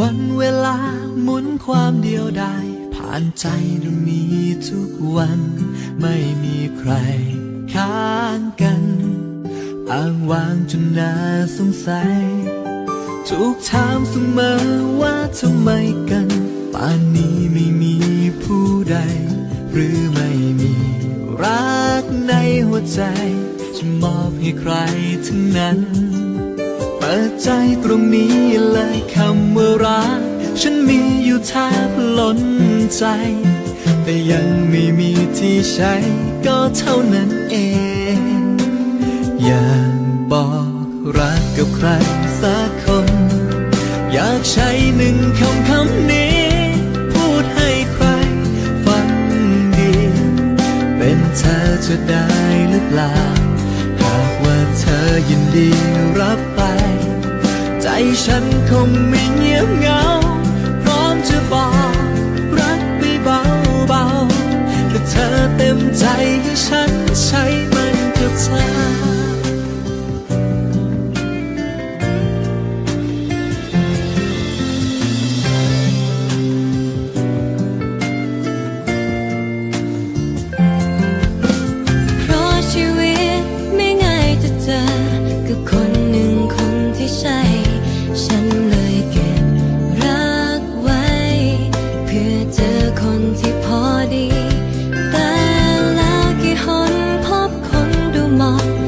วันเวลาหมุนความเดียวดายผ่านใจดวงนี้ทุกวัน ไม่มีใครค้านกันอ้างว้างจนน่าสงสัยถูกถามเสมอว่าทำไมกันป่านนี้ไม่มีผู้ใด หรือไม่มีรักในหัวใจ จะมอบให้ใครทั้งนั้น ปิดใจตรงนี้เลยคำว่ารัก ฉันมีอยู่แทบล้นใจ แต่ยังไม่มีที่ใช้ก็เท่านั้นเอง อยากบอกรักกับใครสักคน อยากใช้หนึ่งคำคำนี้ พูดให้ใครฟังดี เป็นเธอจะได้หรือเปล่า หากว่าเธอยินดีรับไป ใจฉันคงไม่เงียบเหงา พร้อมจะบอกรักไปเบาๆแต่เธอเต็มใจให้ฉัน ค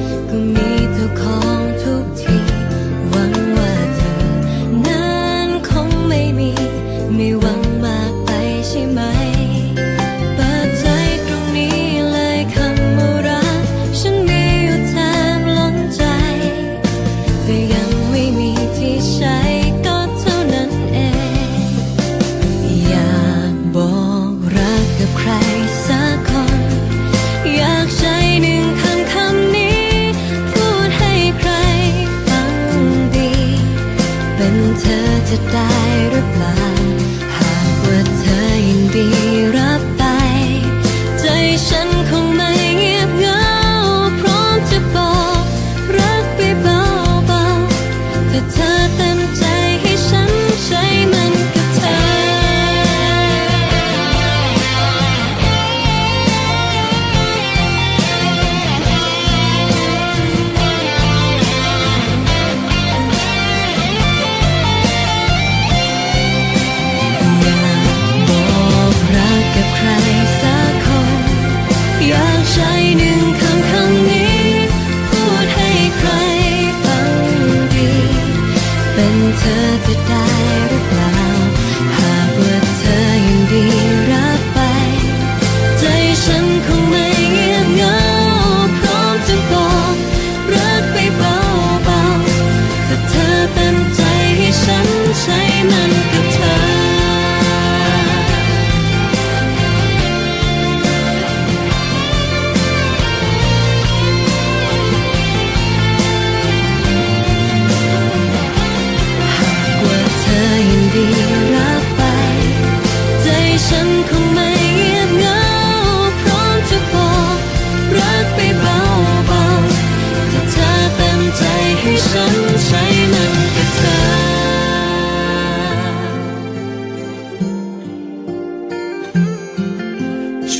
ๆแ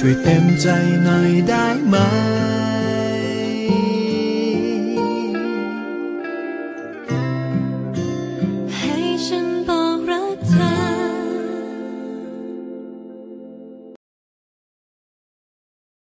ช่วยเต็มใจหน่อยได้ไหม